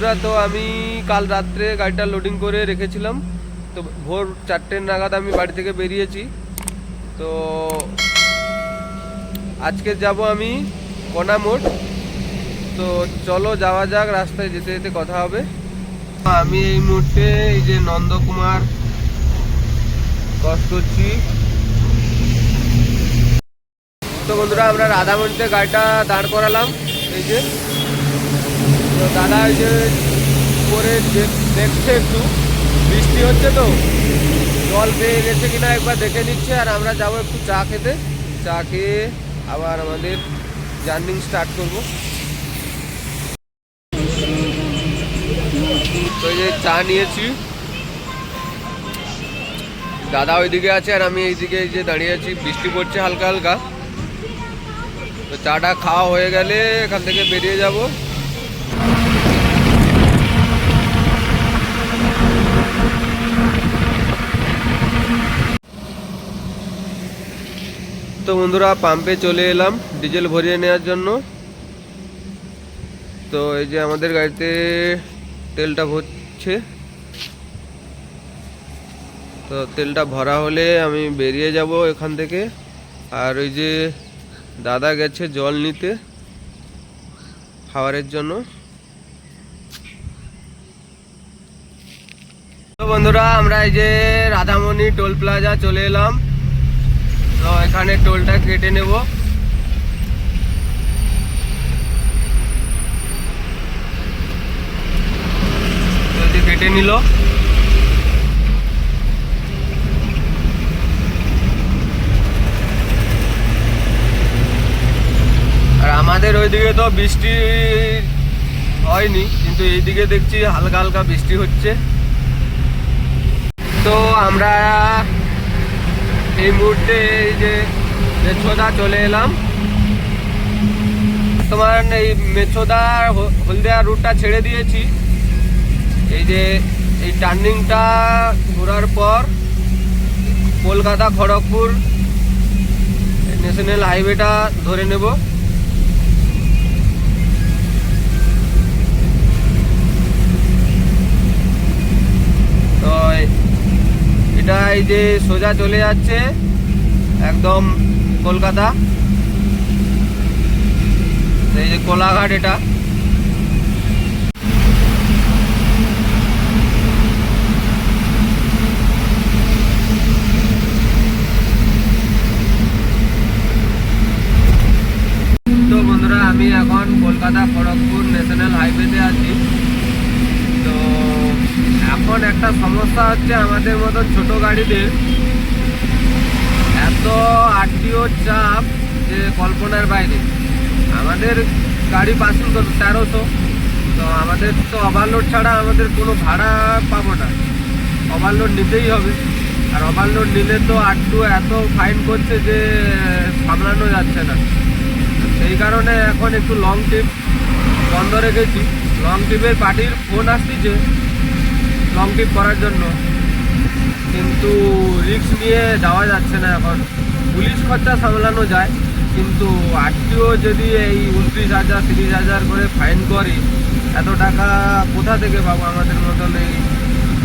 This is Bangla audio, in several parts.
বন্ধুরা, তো আমি কাল রাত্রে গাড়িটা লোডিং করে রেখেছিলাম। তো ভোর চারটে নাগাদ আমি বাড়ি থেকে বেরিয়েছি। তো আজকে যাব আমি কনামোড় তো চলো যাওয়া যাক, রাস্তায় যেতে যেতে কথা হবে। আমি এই মুহূর্তে এই যে নন্দকুমার ক্রস করছি। তো বন্ধুরা, আমরা রাধামণিতে গাড়িটা দাঁড় করালাম। এই যে তো দাদা ওই যে করে দেখছে একটু। বৃষ্টি হচ্ছে তো। জল পেয়ে গেছে কিনা একবার দেখে নিচ্ছে আর আমরা যাব একটু চা খেতে। চা খেয়ে আবার আমাদের জার্নিং স্টার্ট করব। তো যে চা নিয়েছি। দাদা ওইদিকে আছে আর আমি এইদিকে এই যে দাঁড়িয়ে আছি। বৃষ্টি পড়ছে হালকা হালকা। তো চাটা খাওয়া হয়ে গেলে এখান থেকে বেরিয়ে যাব। তো বন্ধুরা পাম্পে চলে এলাম ডিজেল ভরিয়ে নেওয়ার জন্য। তো এই যে আমাদের গাড়িতে তেলটা ভরছে। তো তেলটা ভরা হলে আমি বেরিয়ে যাব এখান থেকে। আর ওই যে দাদা গেছে জল নিতে খাবারের জন্য। তো বন্ধুরা, আমরা এই যে রাধামণি টোল প্লাজা চলে এলাম। তো এখানে টোলটা কেটে নেব। কেটে নিল। আর আমাদের ওইদিকে তো বৃষ্টি হয়নি, কিন্তু এইদিকে দেখছি হালকা হালকা বৃষ্টি হচ্ছে। তো আমরা এই মুহূর্তে এই যে মেছোদা চলে এলাম। তোমার এই মেছোদা হলদিয়া রুটটা ছেড়ে দিয়েছি। এই যে এই টার্নিংটা ঘোরার পর কলকাতা খড়গপুর ন্যাশনাল হাইওয়েটা ধরে নেব। এটা এই যে সোজা চলে যাচ্ছে একদম কলকাতা। এই যে কোলাঘাট এটা তো বন্ধুরা আমি এখন কলকাতা খড়গপুর ন্যাশনাল হাইওয়েতে আছি তো এখন একটা সমস্যা হচ্ছে আমাদের মতো ছোট গাড়িদের এত আরটিও চাপ যে কল্পনার বাইরে। আমাদের গাড়ি পাঁচশো তো তেরোশো, তো আমাদের তো ওভারলোড ছাড়া আমাদের কোনো ভাড়া পাবো না। ওভারলোড নিতেই হবে। আর ওভারলোড নিলে তো আটটু এত ফাইন করছে যে সামলানো যাচ্ছে না। সেই কারণে এখন একটু লং ট্রিপ বন্ধ রেখেছি। লং ট্রিপের পার্টির ফোন আসতেছে। লং ট্রিপ করার জন্য। কিন্তু রিস্ক নিয়ে যাওয়া যাচ্ছে না এখন। পুলিশ খরচা সামলানো যায়, কিন্তু আরটিও যদি এই উনত্রিশ হাজার, তিরিশ হাজার করে ফাইন করে, এত টাকা কোথা থেকে পাবো আমাদের মতন এই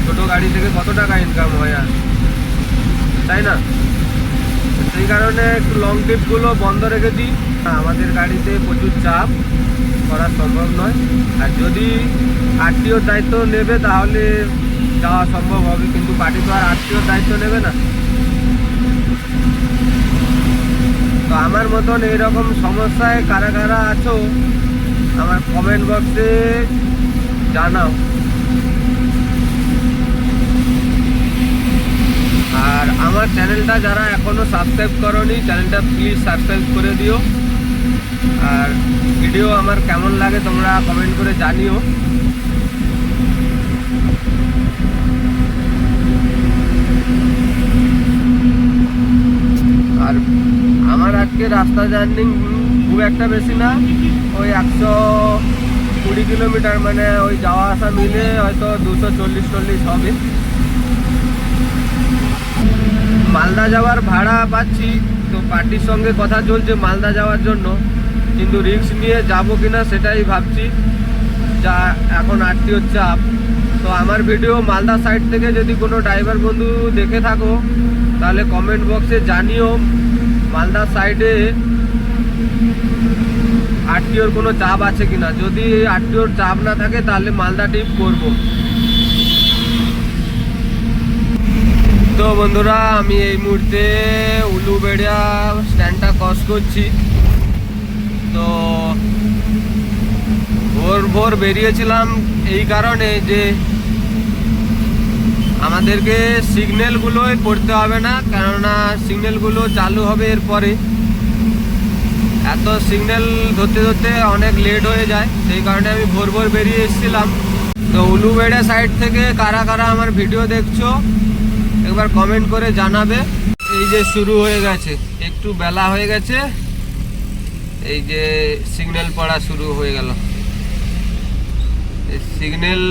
ছোটো গাড়ি থেকে কত টাকা ইনকাম হয় আর? তাই না? সেই কারণে একটু লং ট্রিপগুলো বন্ধ রেখে দিই। আমাদের গাড়িতে প্রচুর চাপ, করা সম্ভব নয়। আর যদি আরটিওর দায়িত্ব নেবে, তাহলে যাওয়া সম্ভব হবে, কিন্তু পার্টি তো আর আরটিওর দায়িত্ব নেবে না। তো আমার মতন এইরকম সমস্যায় কারা কারা আছো, আমার কমেন্ট বক্সে জানাও। আর আমার চ্যানেলটা যারা এখনও সাবস্ক্রাইব করনি চ্যানেলটা প্লিজ সাবস্ক্রাইব করে দিও। আর ভিডিও আমার কেমন লাগে তোমরা কমেন্ট করে জানিও আর আমার আজকে রাস্তা জার্নিং খুব একটা বেশি না। ওই একশো কুড়ি কিলোমিটার মানে ওই যাওয়া আসা মিলে হয়তো দুশো চল্লিশ চল্লিশ হবে। মালদা যাওয়ার ভাড়া পাচ্ছি, তো পার্টির সঙ্গে কথা চলছে মালদা যাওয়ার জন্য। কিন্তু রিস্ক নিয়ে যাব কিনা সেটাই ভাবছি। যা এখন আরটিওর চাপ তো আমার ভিডিও মালদা সাইড থেকে যদি কোনো ড্রাইভার বন্ধু দেখে থাকো, তাহলে কমেন্ট বক্সে জানিও। মালদা সাইডে আরটিওর কোনো চাপ আছে কিনা? যদি আরটিওর চাপ না থাকে, তাহলে মালদা ট্রিপ করব। তো বন্ধুরা, আমি এই মুহূর্তে উলুবেড়িয়া স্ট্যান্ডটা ক্রস করছি। তো ভোর ভোর বেরিয়েছিলাম এই কারণে যে আমাদেরকে সিগন্যালগুলোই পড়তে হবে না, কেননা সিগন্যালগুলো চালু হবে এরপরে। এত সিগন্যাল ধরতে ধরতে অনেক লেট হয়ে যায়, সেই কারণে আমি ভোর ভোর বেরিয়ে এসেছিলাম। তো উলুবেড়া সাইড থেকে কারা কারা আমার ভিডিও দেখছ, একবার কমেন্ট করে জানাবে। এই যে শুরু হয়ে গেছে, একটু বেলা হয়ে গেছে, এই যে সিগন্যাল পড়া শুরু হয়ে গেল। সিগন্যাল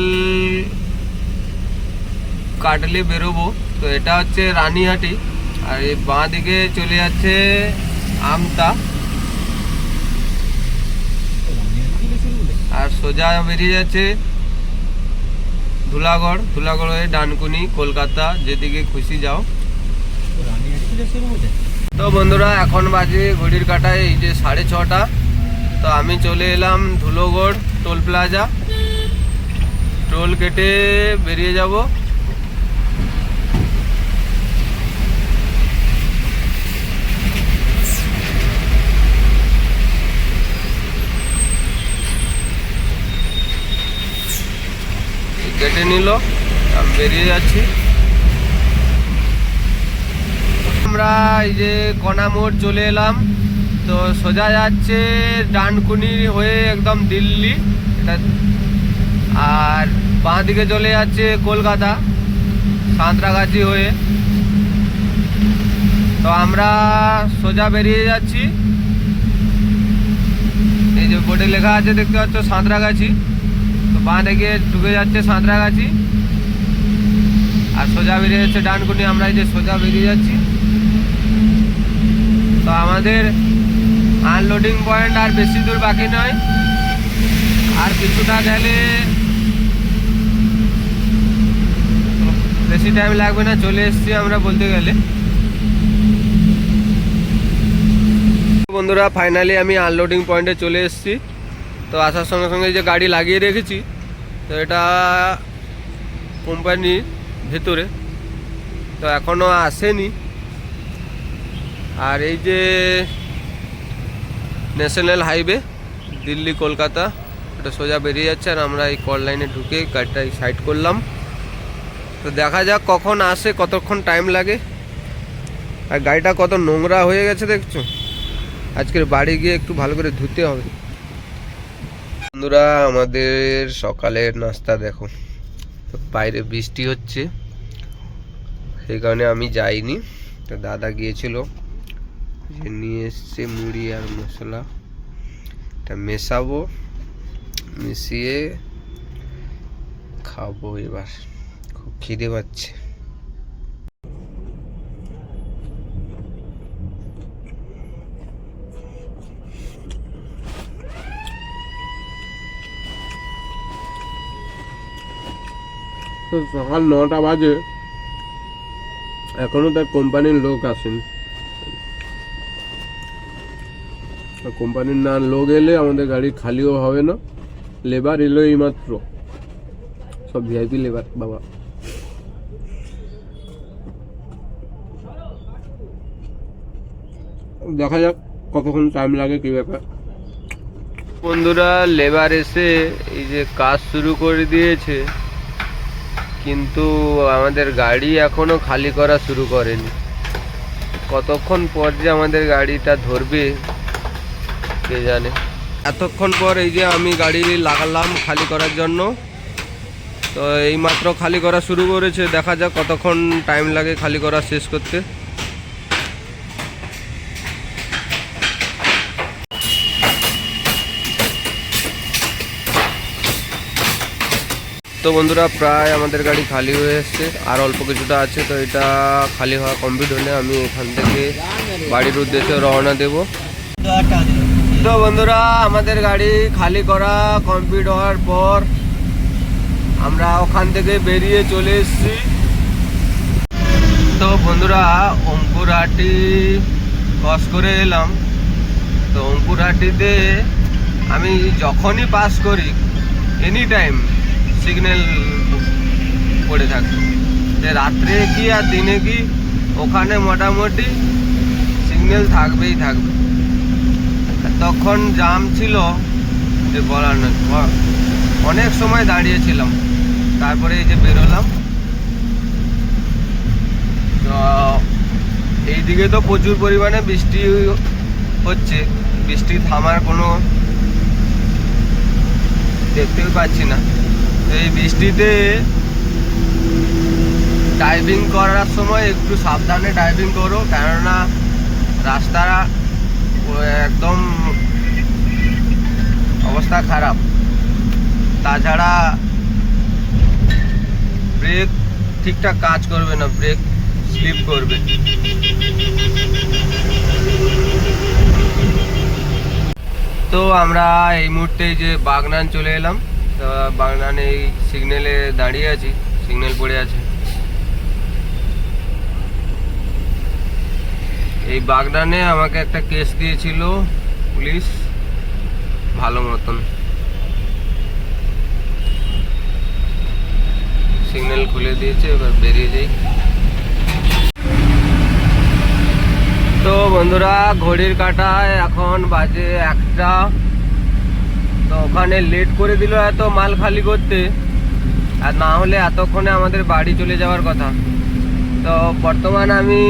কাটলে বেরোবো। তো এটা হচ্ছে রানীহাটি। আর এই বাঁ দিকে চলে যাচ্ছে আমতা। আর সোজা বেরিয়ে যাচ্ছে ধুলাগড়। ধুলাগড় হয়ে ডানকুনি, কলকাতা, যেদিকে খুশি যাও। তো বন্ধুরা, এখন বাজে ঘড়ির কাটায় এই যে সাড়ে ছটা। তো আমি চলে এলাম ধুলোগড় টোল প্লাজা। টোল কেটে বেরিয়ে যাব। কেটে নিল আমি বেরিয়ে যাচ্ছি। আমরা এই যে কণা মোড় চলে এলাম। তো সোজা যাচ্ছে ডানকুনি হয়ে একদম দিল্লি। এটা আর বাঁ দিকে চলে যাচ্ছে কলকাতা, সাঁতরাগাছি হয়ে। তো আমরা সোজা বেরিয়ে যাচ্ছি। এই যে বোর্ডে লেখা আছে, দেখতে পাচ্ছ, সাঁতরাগাছি। বাঁ দিকে ঢুকে যাচ্ছে সাঁতরাগাছি। আর সোজা বেরিয়ে যাচ্ছে ডানকুনি, আমরা এই যে সোজা বেরিয়ে যাচ্ছি। তো আমাদের আনলোডিং পয়েন্ট আর বেশি দূর বাকি নয়। আর কিছুটা গেলে বেশি টাইম লাগবে না, চলে এসেছি আমরা বলতে গেলে। বন্ধুরা ফাইনালি আমি আনলোডিং পয়েন্টে চলে এসেছি। তো আসার সঙ্গে সঙ্গে যে গাড়ি লাগিয়ে রেখেছি তো এটা কোম্পানির ভেতরে, তো এখনও আসেনি। আর এই যে ন্যাশনাল হাইওয়ে, দিল্লি, কলকাতা এটা সোজা বেরিয়ে যাচ্ছে আর আমরা এই কল লাইনে ঢুকে গাড়িটা সাইড করলাম। তো দেখা যাক কখন আসে, কতক্ষণ টাইম লাগে। আর গাড়িটা কত নোংরা হয়ে গেছে দেখছ? আজকের বাড়ি গিয়ে একটু ভালো করে ধুতে হবে। বন্ধুরা, আমাদের সকালের নাস্তা দেখো। বাইরে বৃষ্টি হচ্ছে, সেই কারণে আমি যাইনি। তো দাদা গিয়েছিল যে নিয়ে এসছে মুড়ি আর মশলা। এটা মেশাবো, মিশিয়ে খাব এবার। খুব খিদে পাচ্ছে। সকাল নটা বাজে। এখনও তার কোম্পানির লোক আসেনি। কোম্পানির না লোক এলে আমাদের গাড়ি খালিও হবে না। লেবার এলো এই মাত্র সব ভিআইপি লেবার, বাবা। দেখা যাক কতক্ষণ টাইম লাগে, কি ব্যাপার। বন্ধুরা, লেবার এসে এই যে কাজ শুরু করে দিয়েছে। কিন্তু আমাদের গাড়ি এখনও খালি করা শুরু করেনি। কতক্ষণ পর যে আমাদের গাড়িটা ধরবে, কে জানে? এতক্ষণ পর এই যে আমি গাড়ি লাগালাম খালি করার জন্য, তো এইমাত্র খালি করা শুরু করেছে। দেখা যাক কতক্ষণ টাইম লাগে খালি করা শেষ করতে। তো বন্ধুরা, প্রায় আমাদের গাড়ি খালি হয়ে এসছে। আর অল্প কিছুটা আছে, তো এটা খালি হওয়া কমপ্লিট হলে আমি এখান থেকে বাড়ির উদ্দেশ্যে রওনা দেবো। তো বন্ধুরা, আমাদের গাড়ি খালি করা কমপ্লিট হওয়ার পর আমরা ওখান থেকে বেরিয়ে চলে এসেছি। তো বন্ধুরা অঙ্কুরহাটি ক্রস করে এলাম। তো অঙ্কুরহাটিতে আমি যখনই পাস করি এনি টাইম সিগন্যাল পড়ে থাকে। যে রাত্রে কি আর দিনে কি, ওখানে মোটামুটি সিগন্যাল থাকবেই থাকবে। তখন জাম ছিল যে বলার নয়। অনেক সময় দাঁড়িয়েছিলাম। তারপরে এই যে বেরোলাম। তো এইদিকে তো প্রচুর পরিমাণে বৃষ্টি হচ্ছে। বৃষ্টি থামার কোনো দেখতেও পাচ্ছি না। এই বৃষ্টিতে ড্রাইভিং করার সময় একটু সাবধানে ড্রাইভিং করো, কেননা রাস্তা একদম অবস্থা খারাপ। তাছাড়া ব্রেক ঠিকঠাক কাজ করবে না ব্রেক স্লিপ করবে। তো আমরা এই মুহূর্তে যে বাগনান চলে এলাম। তো বাগনান এই সিগন্যালে দাঁড়িয়ে আছি সিগন্যাল পড়ে আছে। এই বাগনানে আমাকে একটা কেস দিয়েছিল পুলিশ, ভালো মতন। সিগন্যাল খুলে দিয়েছে, এবার বেরিয়ে যাই। তো বন্ধুরা, ঘড়ির কাঁটায় এখন বাজে একটা। তো ওখানে লেট করে দিল এত মাল খালি করতে। আর না হলে এতক্ষণে আমাদের বাড়ি চলে যাওয়ার কথা। তো বর্তমান আমি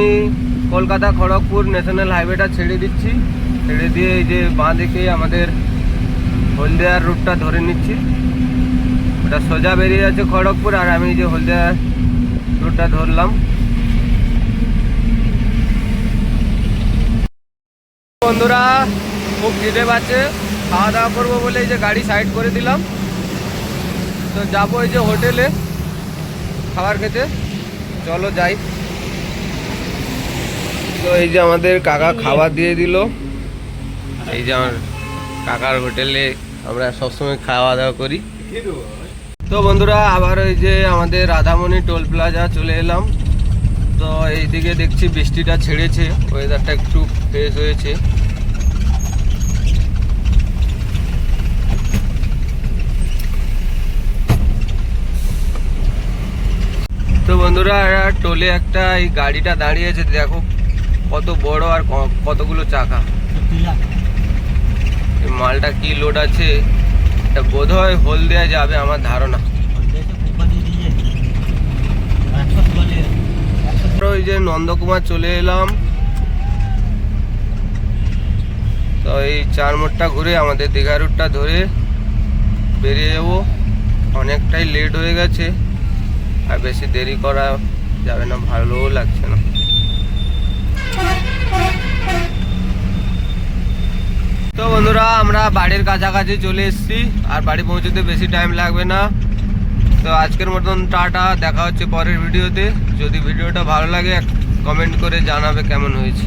কলকাতা খড়গপুর ন্যাশনাল হাইওয়েটা ছেড়ে দিচ্ছি। ছেড়ে দিয়ে এই যে বাঁ দিকে আমাদের হলদিয়ার রুটটা ধরে নিচ্ছি। ওটা সোজা বেরিয়ে যাচ্ছে খড়গপুর, আর আমি যে হলদিয়া রুটটা ধরলাম। বন্ধুরা, খুব খিদে পাচ্ছে। খাওয়া দাওয়া করব বলে এই যে গাড়ি সাইড করে দিলাম। তো যাব এই যে হোটেলে খাবার খেতে। চলো যাই। তো এই যে আমাদের কাকা খাবার দিয়ে দিল। এই যে আমার কাকার হোটেলে আমরা সবসময় খাওয়া দাওয়া করি। তো বন্ধুরা, আবার ওই যে আমাদের রাধামণি টোল প্লাজা চলে এলাম। তো এইদিকে দেখছি বৃষ্টিটা ছেড়েছে ওয়েদারটা একটু ফ্রেশ হয়েছে তো বন্ধুরা টোলে একটা এই গাড়িটা দাঁড়িয়েছে, দেখো কত বড় আর কতগুলো চাকা। মালটা কি লোড আছে? এটা বোধ হয় হোল দেওয়া যাবে আমার ধারণা। ওই যে নন্দকুমার চলে এলাম। তো এই চার মোড়টা ঘুরে আমাদের দীঘা রুটটা ধরে বেরিয়ে যাব। অনেকটাই লেট হয়ে গেছে। আর বেশি দেরি করা যাবে না, ভালোও লাগছে না। তো বন্ধুরা, আমরা বাড়ির কাছাকাছি চলে এসেছি, আর বাড়ি পৌঁছতে বেশি টাইম লাগবে না। তো আজকের মতন টাটা, দেখা হচ্ছে পরের ভিডিওতে। যদি ভিডিওটা ভালো লাগে কমেন্ট করে জানাবে কেমন হয়েছে।